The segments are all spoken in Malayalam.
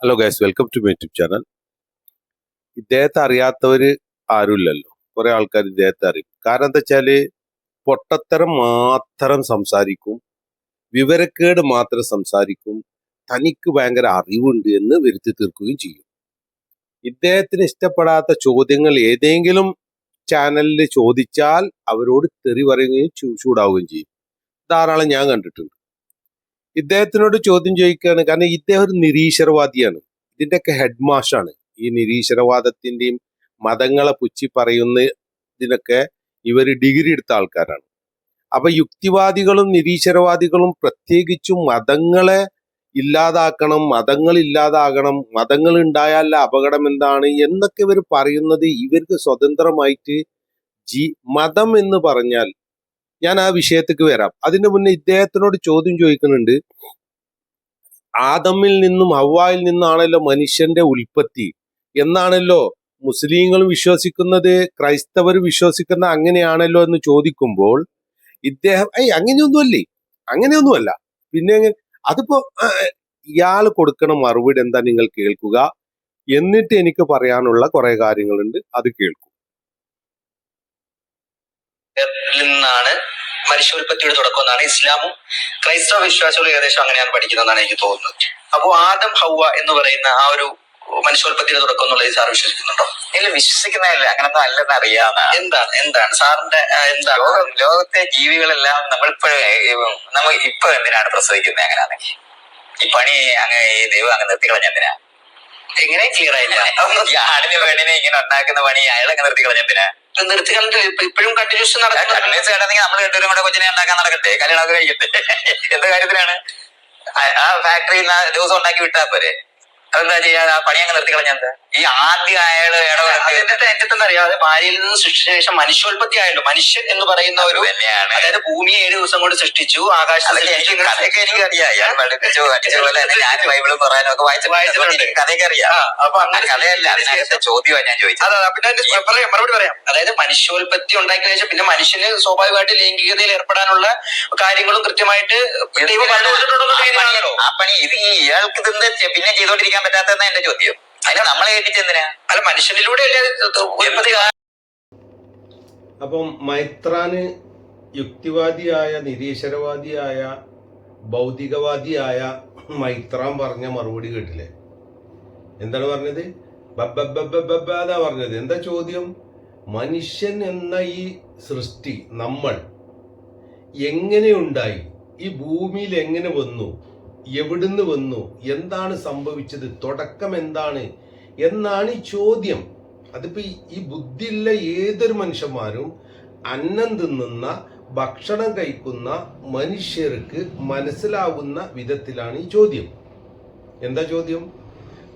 Hello guys welcome to my YouTube channel ഇദ്ദേഹത്തെ അറിയാത്തവർ ആരുമില്ലല്ലോ. കുറെ ആൾക്കാർ ഇദ്ദേഹത്തെ അറിയും. കാരണം എന്താ വെച്ചാൽ പൊട്ടത്തരം മാത്രം സംസാരിക്കും. വിവരക്കേട് മാത്രം സംസാരിക്കും. തനിക്ക് ഭയങ്കര അറിവുണ്ട് എന്ന് വരുത്തി തീർക്കുകയും ചെയ്യും. ഇദ്ദേഹത്തിന് ഇഷ്ടപ്പെടാത്ത ചോദ്യങ്ങൾ ഏതെങ്കിലും ചാനലിൽ ചോദിച്ചാൽ അവരോട് തെറി പറയുകയും ചൂടാവുകയും ചെയ്യും. ധാരാളം ഞാൻ കണ്ടിട്ടുണ്ട്. ഇദ്ദേഹത്തിനോട് ചോദ്യം ചോദിക്കുകയാണ്. കാരണം ഇദ്ദേഹം ഒരു നിരീശ്വരവാദിയാണ്. ഇതിന്റെയൊക്കെ ഹെഡ് മാഷാണ് ഈ നിരീശ്വരവാദത്തിന്റെയും മതങ്ങളെ പുച്ചി പറയുന്ന ഇതിനൊക്കെ ഇവർ ഡിഗ്രി എടുത്ത ആൾക്കാരാണ്. അപ്പൊ യുക്തിവാദികളും നിരീശ്വരവാദികളും പ്രത്യേകിച്ചും മതങ്ങളെ ഇല്ലാതാക്കണം മതങ്ങൾ ഇല്ലാതാകണം മതങ്ങൾ ഉണ്ടായാലല്ല അപകടം എന്താണ് എന്നൊക്കെ ഇവർ പറയുന്നത് ഇവർക്ക് സ്വതന്ത്രമായിട്ട് ജി മതം എന്ന് പറഞ്ഞാൽ ഞാൻ ആ വിഷയത്തേക്ക് വരാം. അതിനു മുന്നേ ഇദ്ദേഹത്തിനോട് ചോദ്യം ചോദിക്കുന്നുണ്ട്. ആദമിൽ നിന്നും ഹവായിൽ നിന്നാണല്ലോ മനുഷ്യന്റെ ഉൽപ്പത്തി. എന്നാണല്ലോ മുസ്ലിങ്ങൾ വിശ്വസിക്കുന്നത് ക്രൈസ്തവർ വിശ്വസിക്കുന്ന അങ്ങനെയാണല്ലോ എന്ന് ചോദിക്കുമ്പോൾ ഇദ്ദേഹം ഏയ് അങ്ങനെയൊന്നുമല്ലേ? അങ്ങനെയൊന്നുമല്ല. പിന്നെ അതിപ്പോ ഇയാൾ കൊടുക്കണ മറുപടി എന്താ നിങ്ങൾ കേൾക്കുക? എന്നിട്ട് എനിക്ക് പറയാനുള്ള കുറെ കാര്യങ്ങളുണ്ട് അത് കേൾക്കും. നിന്നാണ് മനുഷ്യോൽപ്പത്തിയുടെ തുടക്കം എന്നാണ് ഇസ്ലാമും ക്രൈസ്തവ വിശ്വാസികളും ഏകദേശം അങ്ങനെയാണ് പഠിക്കുന്നതെന്നാണ് എനിക്ക് തോന്നുന്നത്. അപ്പോ ആദം ഹൗവ എന്ന് പറയുന്ന ആ ഒരു മനുഷ്യോൽപ്പത്തിയുടെ തുടക്കം എന്നുള്ളത് സാർ വിശ്വസിക്കുന്നുണ്ടോ? ഇല്ല വിശ്വസിക്കുന്നില്ല അങ്ങനൊന്നും അല്ലെന്ന് അറിയാം. എന്താണ്? എന്താണ്? സാറിന്റെ എന്താ എന്താണ്? ലോകത്തെ ജീവികളെല്ലാം നമ്മളിപ്പോ നമ്മൾ ഇപ്പൊ എന്തിനാണ് പ്രസവിക്കുന്നത് അങ്ങനെയാണെങ്കിൽ? ഈ പണി അങ്ങ് ഈ ദൈവം അങ്ങ് നിർത്തിക്കളഞ്ഞെന്തിനാ എങ്ങനെ ക്ലിയർ ആയില്ല. ഈ ആടിന് പെണ്ണിനെ ഇങ്ങനെ ഉണ്ടാക്കുന്ന പണി അയാളങ്ങ് നിർത്തിക്കളഞ്ഞെന്തിനാ നിർത്തി കണ്ടിട്ട് ഇപ്പോഴും കണ്ടിന്യൂസ് നടക്കുന്നു ആണെങ്കിൽ നമ്മൾ രണ്ടുപേരും കൂടെ കൊച്ചിനെ ഉണ്ടാക്കാൻ നടക്കട്ടെ. കല്യാണമൊക്കെ കഴിക്കട്ടെ. എന്ത് കാര്യത്തിനാണ്? ആ- ഫാക്ടറിയിൽ ദിവസം ഉണ്ടാക്കി വിട്ടാ പോരെ. അതെന്താ ചെയ്യാ ആ പണി അങ്ങ് നിർത്തിക്കളഞ്ഞെന്താ ഈ ആദ്യം അയാൾ ഇടപെട്ട് അതിന്റെ അറിയാം അറിയാതെ ഭാര്യയിൽ നിന്ന് സൃഷ്ടിച്ച ശേഷം മനുഷ്യോൽപത്തി ആയല്ലോ. മനുഷ്യൻ എന്ന് പറയുന്ന ഒരു തന്നെയാണ്. അതായത് ഭൂമി ഏഴ് ദിവസം കൊണ്ട് സൃഷ്ടിച്ചു ഇങ്ങനെ കഥയൊക്കെ എനിക്ക് അറിയാം. പഠിപ്പിച്ചു പഠിച്ച ഞാൻ ബൈബിളും പറയാനും വായിച്ചു. എനിക്ക് കഥയൊക്കെ അറിയാം. അപ്പൊ അങ്ങനെ കഥയല്ല അതിനകത്തെ ചോദ്യമാണ് ഞാൻ ചോദിച്ചത്. അതെ പിന്നെ പറയാം മറുപടി പറയാം. അതായത് മനുഷ്യോൽപത്തി ഉണ്ടാക്കിയ ശേഷം പിന്നെ മനുഷ്യന് സ്വാഭാവികമായിട്ട് ലൈംഗികതയിൽ ഏർപ്പെടാനുള്ള കാര്യങ്ങളും കൃത്യമായിട്ട് ദൈവം പറഞ്ഞു ആ പണി- ഇത് ഇയാൾക്ക് ഇതിന്റെ പിന്നെ ചെയ്തോണ്ടിരിക്കാൻ പറ്റാത്തതെന്നാ എന്റെ ചോദ്യം. അതിന് നമ്മളെ ഏൽപ്പിച്ചെന്തിനാ അല്ല മനുഷ്യനിലൂടെ അപ്പം മൈത്രാന് യുക്തിവാദിയായ നിരീശ്വരവാദിയായ ഭൗതികവാദിയായ മൈത്രാൻ പറഞ്ഞ മറുപടി കേട്ടില്ലേ? എന്താണ് പറഞ്ഞത്? ബബ്ബബ്ബബ്ബബ്ബാന്നാ പറഞ്ഞത്. എന്താ ചോദ്യം? മനുഷ്യൻ എന്ന ഈ സൃഷ്ടി നമ്മൾ എങ്ങനെയുണ്ടായി ഈ ഭൂമിയിൽ എങ്ങനെ വന്നു? എവിടുന്ന് വന്നു? എന്താണ് സംഭവിച്ചത്? തുടക്കം എന്താണ്? എന്നാണ് ഈ ചോദ്യം. അതിപ്പോ ഈ- ബുദ്ധിയുള്ള ഏതൊരു മനുഷ്യന്മാരും അന്നം തിന്നുന്ന ഭക്ഷണം കഴിക്കുന്ന മനുഷ്യർക്ക് മനസ്സിലാവുന്ന വിധത്തിലാണ് ഈ ചോദ്യം. എന്താ ചോദ്യം?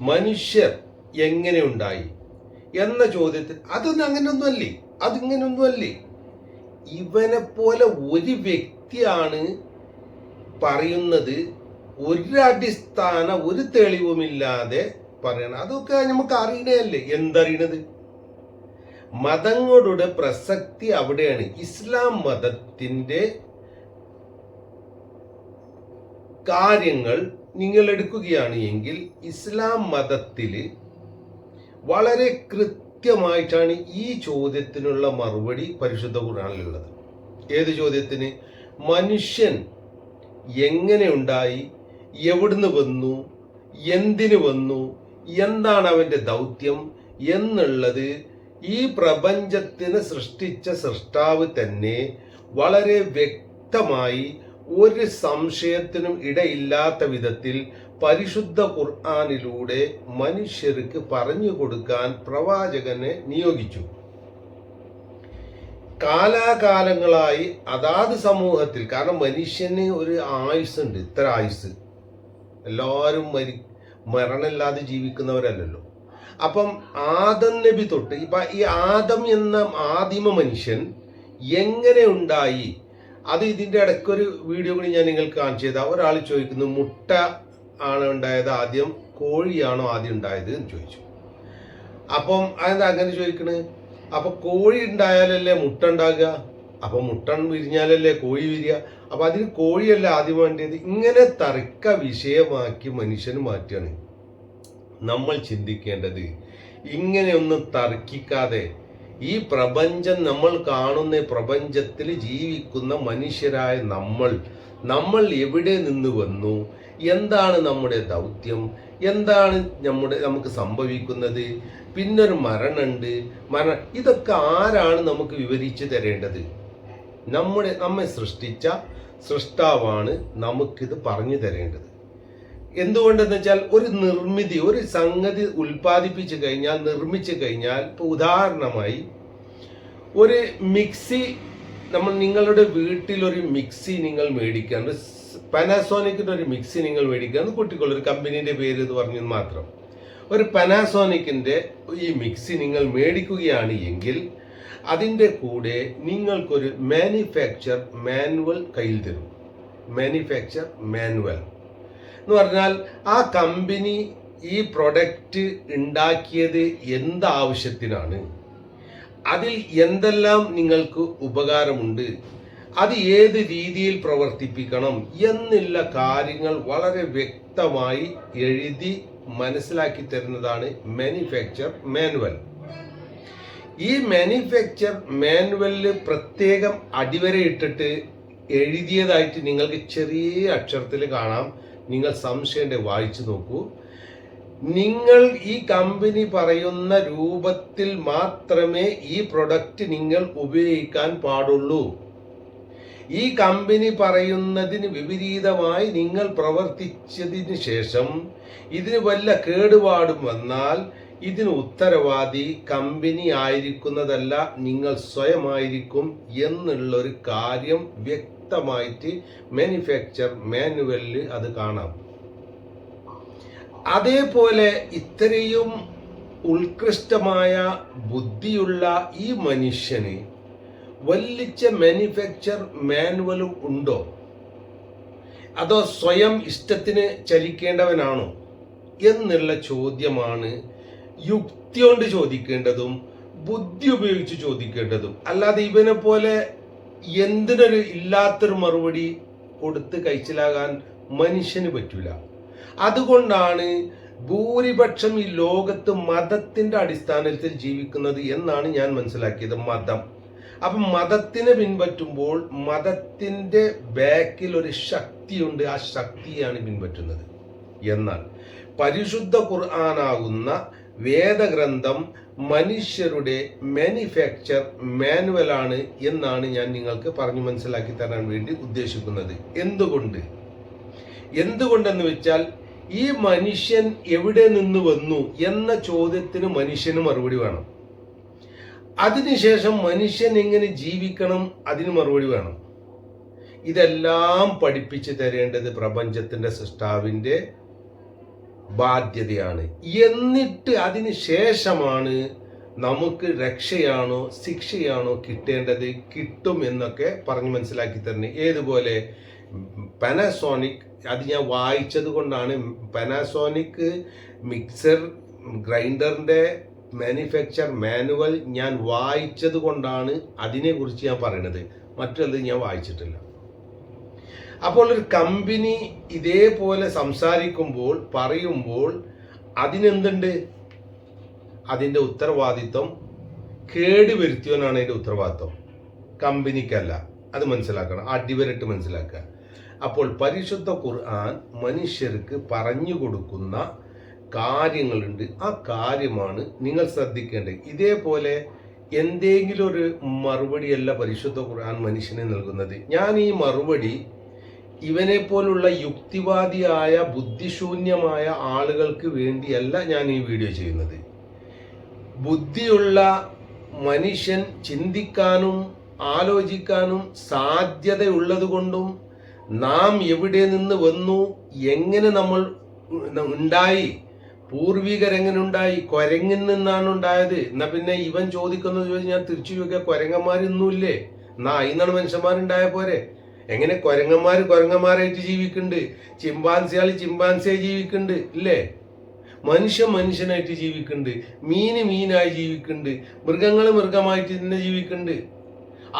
മനുഷ്യർ എങ്ങനെ ഉണ്ടായി? എന്ന ചോദ്യത്തിൽ അതൊന്നും അങ്ങനെയൊന്നുമല്ലേ അതിങ്ങനെയൊന്നുമല്ലേ ഇവനെ പോലെ ഒരു വ്യക്തിയാണ് പറയുന്നത് ഒരു അടിസ്ഥാന ഒരു തെളിവുമില്ലാതെ പറയണം അതൊക്കെ നമുക്ക് അറിയണല്ലേ എന്തറിയണത്? മതങ്ങളുടെ പ്രസക്തി അവിടെയാണ്. ഇസ്ലാം മതത്തിന്റെ കാര്യങ്ങൾ നിങ്ങൾ എടുക്കുകയാണ് എങ്കിൽ ഇസ്ലാം മതത്തിൽ വളരെ കൃത്യമായിട്ടാണ് ഈ ചോദ്യത്തിനുള്ള മറുപടി പരിശുദ്ധ കുറാനുള്ളത് ഏത് ചോദ്യത്തിന്? മനുഷ്യൻ എങ്ങനെ ഉണ്ടായി? എവിടുന്ന് വന്നു? എന്തിനു വന്നു? എന്താണ് അവന്റെ ദൗത്യം? എന്നുള്ളത് ഈ പ്രപഞ്ചത്തിന് സൃഷ്ടിച്ച സൃഷ്ടാവ് തന്നെ വളരെ വ്യക്തമായി ഒരു സംശയത്തിനും ഇടയില്ലാത്ത വിധത്തിൽ പരിശുദ്ധ ഖുർആാനിലൂടെ മനുഷ്യർക്ക് പറഞ്ഞു കൊടുക്കാൻ പ്രവാചകനെ നിയോഗിച്ചു. കാലാകാലങ്ങളായി അതാത് സമൂഹത്തിൽ കാരണം മനുഷ്യന് ഒരു ആയുസ് ഉണ്ട് ഇത്ര ആയുസ് എല്ലാവരും മരി മരണമില്ലാതെ ജീവിക്കുന്നവരല്ലല്ലോ. അപ്പം ആദം നബി തൊട്ട് ഇപ്പം ഈ ആദം എന്ന ആദിമ മനുഷ്യൻ എങ്ങനെ ഉണ്ടായി? അത് ഇതിന്റെ ഇടയ്ക്കൊരു വീഡിയോ കൂടി ഞാൻ നിങ്ങൾക്ക് കാണിച്ചു ചെയ്താൽ ഒരാൾ ചോദിക്കുന്നു മുട്ട ആണ് ഉണ്ടായത് ആദ്യം കോഴിയാണോ ആദ്യം ഉണ്ടായത് എന്ന് ചോദിച്ചു. അപ്പം അതെന്താ അങ്ങനെ ചോദിക്കണ്? അപ്പം കോഴി ഉണ്ടായാലല്ലേ മുട്ട ഉണ്ടാകുക? അപ്പം മുട്ട വിരിഞ്ഞാലല്ലേ കോഴി വിരിയ? അപ്പൊ അതിന് കോഴിയല്ല ആദ്യം വേണ്ടത്. ഇങ്ങനെ തർക്ക വിഷയമാക്കി മനുഷ്യന് മാറ്റുകയാണ്. നമ്മൾ ചിന്തിക്കേണ്ടത് ഇങ്ങനെയൊന്നും തർക്കിക്കാതെ ഈ പ്രപഞ്ചം നമ്മൾ കാണുന്ന പ്രപഞ്ചത്തിൽ ജീവിക്കുന്ന മനുഷ്യരായ നമ്മൾ നമ്മൾ എവിടെ നിന്ന് വന്നു? എന്താണ് നമ്മുടെ ദൗത്യം? എന്താണ് നമ്മുടെ നമുക്ക് സംഭവിക്കുന്നത്? പിന്നൊരു മരണമുണ്ട്. മരണ ഇതൊക്കെ ആരാണ് നമുക്ക് വിവരിച്ചു തരേണ്ടത്? നമ്മുടെ നമ്മെ സൃഷ്ടിച്ച സൃഷ്ടാവാണ് നമുക്കിത് പറഞ്ഞു തരേണ്ടത്. എന്തുകൊണ്ടെന്ന് വെച്ചാൽ ഒരു നിർമ്മിതി ഒരു സംഗതി ഉൽപ്പാദിപ്പിച്ചു കഴിഞ്ഞാൽ നിർമ്മിച്ചു കഴിഞ്ഞാൽ ഇപ്പൊ ഉദാഹരണമായി ഒരു മിക്സി നമ്മൾ നിങ്ങളുടെ വീട്ടിൽ ഒരു മിക്സി നിങ്ങൾ മേടിക്കാൻ പനാസോണിക്കിന്റെ ഒരു മിക്സി നിങ്ങൾ മേടിക്കാൻ കുട്ടികൾ ഒരു കമ്പനീന്റെ പേര് എന്ന് പറഞ്ഞത് മാത്രം. ഒരു പനാസോണിക്കിന്റെ ഈ മിക്സി നിങ്ങൾ മേടിക്കുകയാണ് എങ്കിൽ അതിന്റെ കൂടെ നിങ്ങൾക്കൊരു മാനുഫാക്ചർ മാനുവൽ കയ്യിൽ തരും. മാനുഫാക്ചർ മാനുവൽ എന്ന് പറഞ്ഞാൽ ആ കമ്പനി ഈ പ്രൊഡക്റ്റ് ഉണ്ടാക്കിയത് എന്താവശ്യത്തിനാണ്? അതിൽ എന്തെല്ലാം നിങ്ങൾക്ക് ഉപകാരമുണ്ട്? അത് ഏത് രീതിയിൽ പ്രവർത്തിപ്പിക്കണം? എന്നുള്ള കാര്യങ്ങൾ വളരെ വ്യക്തമായി എഴുതി മനസ്സിലാക്കി തരുന്നതാണ് മാനുഫാക്ചർ മാനുവൽ ഈ മാനുഫാക്ചർ മാനുവലിൽ പ്രത്യേകം അടിവരയിട്ടിട്ട് എഴുതിയതായിട്ട് നിങ്ങൾക്ക് ചെറിയ അക്ഷരത്തിൽ കാണാം. നിങ്ങൾ സംശയം വായിച്ചു നോക്കൂ. നിങ്ങൾ ഈ കമ്പനി പറയുന്ന രൂപത്തിൽ മാത്രമേ ഈ പ്രൊഡക്റ്റ് നിങ്ങൾ ഉപയോഗിക്കാൻ പാടുള്ളൂ. ഈ കമ്പനി പറയുന്നതിന് വിപരീതമായി നിങ്ങൾ പ്രവർത്തിച്ചതിന് ശേഷം ഇതിന് വല്ല കേടുപാടും വന്നാൽ ഇതിന് ഉത്തരവാദി കമ്പനി ആയിരിക്കുന്നതല്ല നിങ്ങൾ സ്വയമായിരിക്കും എന്നുള്ളൊരു കാര്യം വ്യക്തമായിട്ട് മാനുഫാക്ചർ മാനുവലിൽ അത് കാണാം. അതേപോലെ ഇത്രയും ഉത്കൃഷ്ടമായ ബുദ്ധിയുള്ള ഈ മനുഷ്യന് വല്ലിച്ച മാനുഫാക്ചർ മാനുവലും ഉണ്ടോ? അതോ സ്വയം ഇഷ്ടത്തിന് ചലിക്കേണ്ടവനാണോ? എന്നുള്ള ചോദ്യമാണ് യുക്തി കൊണ്ട് ചോദിക്കേണ്ടതും ബുദ്ധി ഉപയോഗിച്ച് ചോദിക്കേണ്ടതും. അല്ലാതെ ഇവനെ പോലെ എന്തിനൊരു ഇല്ലാത്തൊരു മറുപടി കൊടുത്ത് കഴിച്ചിലാകാൻ മനുഷ്യന് പറ്റൂല. അതുകൊണ്ടാണ് ഭൂരിപക്ഷം ഈ ലോകത്ത് മതത്തിന്റെ അടിസ്ഥാനത്തിൽ ജീവിക്കുന്നത് എന്നാണ് ഞാൻ മനസ്സിലാക്കിയത് മതം. അപ്പം മതത്തിനെ പിൻപറ്റുമ്പോൾ മതത്തിന്റെ ബാക്കിൽ ഒരു ശക്തിയുണ്ട് ആ ശക്തിയാണ് പിൻപറ്റുന്നത്. എന്നാൽ പരിശുദ്ധ ഖുർആനാകുന്ന വേദഗ്രന്ഥം മനുഷ്യരുടെ മാനുഫാക്ചർ മാനുവലാണ് എന്നാണ് ഞാൻ നിങ്ങൾക്ക് പറഞ്ഞു മനസ്സിലാക്കി തരാൻ വേണ്ടി ഉദ്ദേശിക്കുന്നത്. എന്തുകൊണ്ട്? എന്തുകൊണ്ടെന്ന് വെച്ചാൽ ഈ മനുഷ്യൻ എവിടെ നിന്ന് വന്നു എന്ന ചോദ്യത്തിന് മനുഷ്യന് മറുപടി വേണം. അതിനുശേഷം മനുഷ്യൻ എങ്ങനെ ജീവിക്കണം അതിന് മറുപടി വേണം. ഇതെല്ലാം പഠിപ്പിച്ചു തരേണ്ടത് പ്രപഞ്ചത്തിന്റെ സൃഷ്ടാവിന്റെ ബാധ്യതയാണ്. എന്നിട്ട് അതിന് ശേഷമാണ് നമുക്ക് രക്ഷയാണോ ശിക്ഷയാണോ കിട്ടേണ്ടത് കിട്ടും എന്നൊക്കെ പറഞ്ഞ് മനസ്സിലാക്കി തരുന്നത്. ഏതുപോലെ? പനസോണിക് അത് ഞാൻ വായിച്ചത് കൊണ്ടാണ് പനസോണിക് മിക്സർ ഗ്രൈൻഡറിന്റെ മാനുഫാക്ചർ മാനുവൽ ഞാൻ വായിച്ചത് കൊണ്ടാണ് അതിനെക്കുറിച്ച് ഞാൻ പറയണത്. മറ്റുള്ളത് ഞാൻ വായിച്ചിട്ടില്ല. അപ്പോൾ ഒരു കമ്പനി ഇതേപോലെ സംസാരിക്കുമ്പോൾ പറയുമ്പോൾ അതിനെന്തുണ്ട്? അതിന്റെ ഉത്തരവാദിത്വം കേടുവരുത്തിയവനാണ് അതിന്റെ ഉത്തരവാദിത്വം. കമ്പനിക്കല്ല. അത് മനസ്സിലാക്കണം. അടിവരട്ട് മനസ്സിലാക്കുക. അപ്പോൾ പരിശുദ്ധ ഖുർആൻ മനുഷ്യർക്ക് പറഞ്ഞു കൊടുക്കുന്ന കാര്യങ്ങളുണ്ട്. ആ കാര്യമാണ് നിങ്ങൾ ശ്രദ്ധിക്കേണ്ടത്. ഇതേപോലെ എന്തെങ്കിലും ഒരു മറുപടിയല്ല പരിശുദ്ധ ഖുർആൻ മനുഷ്യനെ നൽകുന്നത്. ഞാൻ ഈ മറുപടി ഇവനെ പോലുള്ള യുക്തിവാദിയായ ബുദ്ധിശൂന്യമായ ആളുകൾക്ക് വേണ്ടിയല്ല ഞാൻ ഈ വീഡിയോ ചെയ്യുന്നത്. ബുദ്ധിയുള്ള മനുഷ്യൻ ചിന്തിക്കാനും ആലോചിക്കാനും സാധ്യതയുള്ളതുകൊണ്ടും നാം എവിടെ നിന്ന് വന്നു എങ്ങനെ നമ്മൾ ഉണ്ടായി പൂർവികരെങ്ങനുണ്ടായി കുരങ്ങിൽ നിന്നാണ് ഉണ്ടായത്. എന്നാ പിന്നെ ഇവൻ ചോദിക്കുന്നത് ചോദിച്ചാൽ ഞാൻ തിരിച്ചു ചോദിക്കുക കൊരങ്ങന്മാരൊന്നുമില്ലേ? നാ ഇന്നാണ് മനുഷ്യന്മാരുണ്ടായ പോരെ. എങ്ങനെ കുരങ്ങന്മാർ കുരങ്ങന്മാരായിട്ട് ജീവിക്കുന്നുണ്ട് ചിമ്പാൻസികൾ ചിമ്പാൻസിയായി ജീവിക്കുന്നുണ്ട് ഇല്ലേ? മനുഷ്യൻ മനുഷ്യനായിട്ട് ജീവിക്കുന്നുണ്ട് മീന് മീനായി ജീവിക്കുന്നുണ്ട് മൃഗങ്ങൾ മൃഗമായിട്ട് തന്നെ ജീവിക്കുന്നുണ്ട്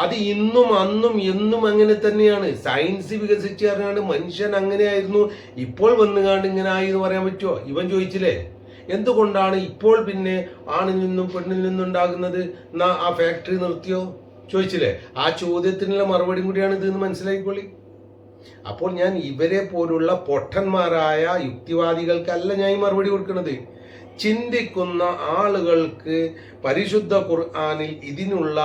അത് ഇന്നും അന്നും എന്നും അങ്ങനെ തന്നെയാണ്. സയൻസ് വികസിച്ച് പറഞ്ഞാണ്ട് മനുഷ്യൻ അങ്ങനെയായിരുന്നു. ഇപ്പോൾ വന്നുകാണ്ട് ഇങ്ങനെ ആയി എന്ന് പറയാൻ പറ്റുമോ ഇവൻ ചോദിച്ചില്ലേ? എന്തുകൊണ്ടാണ് ഇപ്പോൾ പിന്നെ ആണിൽ നിന്നും പെണ്ണിൽ നിന്നും ഉണ്ടാകുന്നത്? എന്നാ ആ ഫാക്ടറി നിർത്തിയോ? ചോദിച്ചില്ലേ? ആ ചോദ്യത്തിനുള്ള മറുപടിയും കൂടിയാണ് ഇതെന്ന് മനസ്സിലാക്കിക്കൊള്ളി അപ്പോൾ ഞാൻ ഇവരെ പോലുള്ള പൊട്ടന്മാരായ യുക്തിവാദികൾക്കല്ല ഞാൻ ഈ മറുപടി കൊടുക്കുന്നത്. ചിന്തിക്കുന്ന ആളുകൾക്ക് പരിശുദ്ധ ഖുർആാനിൽ ഇതിനുള്ള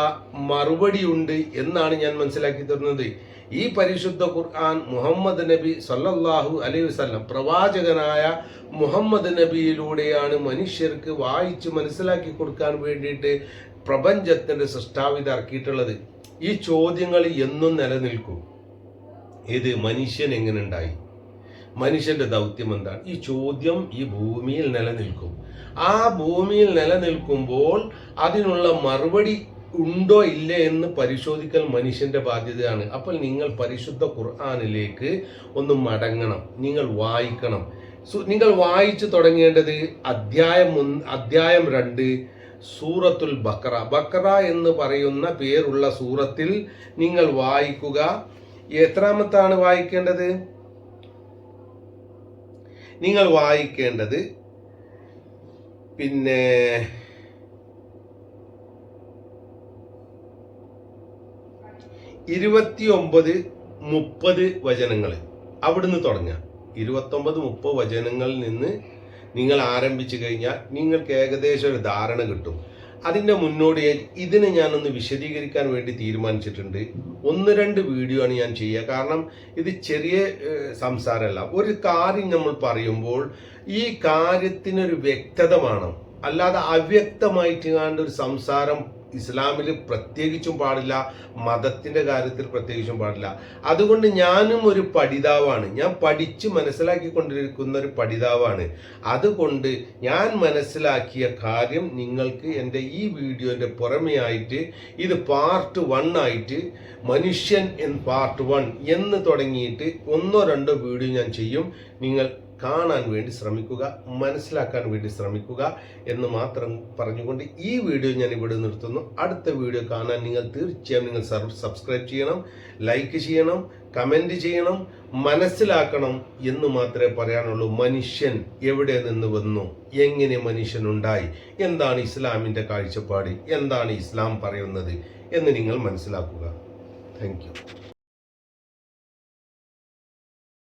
മറുപടിയുണ്ട് എന്നാണ് ഞാൻ മനസ്സിലാക്കി തരുന്നത്. ഈ പരിശുദ്ധ ഖുർആൻ മുഹമ്മദ് നബി സല്ലല്ലാഹു അലൈഹി വസല്ലം പ്രവാചകനായ മുഹമ്മദ് നബിയിലൂടെയാണ് മനുഷ്യർക്ക് വായിച്ച് മനസ്സിലാക്കി കൊടുക്കാൻ വേണ്ടിയിട്ട് പ്രപഞ്ചത്തിന്റെ സൃഷ്ടാവിത ഇറക്കിയിട്ടുള്ളത് ഈ ചോദ്യങ്ങൾ എന്നും നിലനിൽക്കും. ഇത് മനുഷ്യൻ എങ്ങനെ ഉണ്ടായി? മനുഷ്യന്റെ ദൗത്യം എന്താണ്? ഈ ചോദ്യം ഈ ഭൂമിയിൽ നിലനിൽക്കും. ആ ഭൂമിയിൽ നിലനിൽക്കുമ്പോൾ അതിനുള്ള മറുപടി ഉണ്ടോ ഇല്ല എന്ന് പരിശോധിക്കൽ മനുഷ്യന്റെ ബാധ്യതയാണ്. അപ്പോൾ നിങ്ങൾ പരിശുദ്ധ ഖുർആാനിലേക്ക് ഒന്ന് മടങ്ങണം. നിങ്ങൾ വായിക്കണം. നിങ്ങൾ വായിച്ചു തുടങ്ങേണ്ടത് അധ്യായം അധ്യായം രണ്ട് സൂറത്തുൽ ബക്ര. ബക്ര എന്ന് പറയുന്ന പേരുള്ള സൂറത്തിൽ നിങ്ങൾ വായിക്കുക. എത്രാമത്താണ് വായിക്കേണ്ടത്? നിങ്ങൾ വായിക്കേണ്ടത് പിന്നെ ഇരുപത്തിയൊമ്പത് മുപ്പത് വചനങ്ങൾ. അവിടുന്ന് തുടങ്ങാം. ഇരുപത്തൊമ്പത് മുപ്പത് വചനങ്ങളിൽ നിന്ന് നിങ്ങൾ ആരംഭിച്ചു കഴിഞ്ഞാൽ നിങ്ങൾക്ക് ഏകദേശം ഒരു ധാരണ കിട്ടും. അതിന്റെ മുന്നോടിയായി ഇതിനെ ഞാനൊന്ന് വിശദീകരിക്കാൻ വേണ്ടി തീരുമാനിച്ചിട്ടുണ്ട്. ഒന്ന് രണ്ട് വീഡിയോ ആണ് ഞാൻ ചെയ്യുക. കാരണം ഇത് ചെറിയ സംസാരമല്ല. ഒരു കാര്യം നമ്മൾ പറയുമ്പോൾ ഈ കാര്യത്തിനൊരു വ്യക്തത വേണം. അല്ലാതെ അവ്യക്തമായിട്ട് കാണുന്ന ഒരു സംസാരം ഇസ്ലാമിൽ പ്രത്യേകിച്ചും പാടില്ല മതത്തിന്റെ കാര്യത്തിൽ പ്രത്യേകിച്ചും പാടില്ല. അതുകൊണ്ട് ഞാനും ഒരു പഠിതാവാണ്. ഞാൻ പഠിച്ച് മനസ്സിലാക്കിക്കൊണ്ടിരിക്കുന്ന ഒരു പഠിതാവാണ്. അതുകൊണ്ട് ഞാൻ മനസ്സിലാക്കിയ കാര്യം നിങ്ങൾക്ക് എന്റെ ഈ വീഡിയോന്റെ പുറമെയായിട്ട് ഇത് പാർട്ട് വൺ ആയിട്ട് മനുഷ്യൻ എൻ പാർട്ട് വൺ എന്ന് തുടങ്ങിയിട്ട് ഒന്നോ രണ്ടോ വീഡിയോ ഞാൻ ചെയ്യും. നിങ്ങൾ കാണാൻ വേണ്ടി ശ്രമിക്കുക മനസ്സിലാക്കാൻ വേണ്ടി ശ്രമിക്കുക എന്ന് മാത്രം പറഞ്ഞുകൊണ്ട് ഈ വീഡിയോ ഞാൻ ഇവിടെ നിർത്തുന്നു. അടുത്ത വീഡിയോ കാണാൻ നിങ്ങൾ തീർച്ചയായും നിങ്ങൾ സബ്- സബ്സ്ക്രൈബ് ചെയ്യണം ലൈക്ക് ചെയ്യണം കമന്റ് ചെയ്യണം മനസ്സിലാക്കണം എന്ന് മാത്രമേ പറയാനുള്ളൂ. മനുഷ്യൻ എവിടെ നിന്ന് വന്നു? എങ്ങനെ മനുഷ്യനുണ്ടായി? എന്താണ് ഇസ്ലാമിന്റെ കാഴ്ചപ്പാട്? എന്താണ് ഇസ്ലാം പറയുന്നത്? എന്ന് നിങ്ങൾ മനസ്സിലാക്കുക. താങ്ക്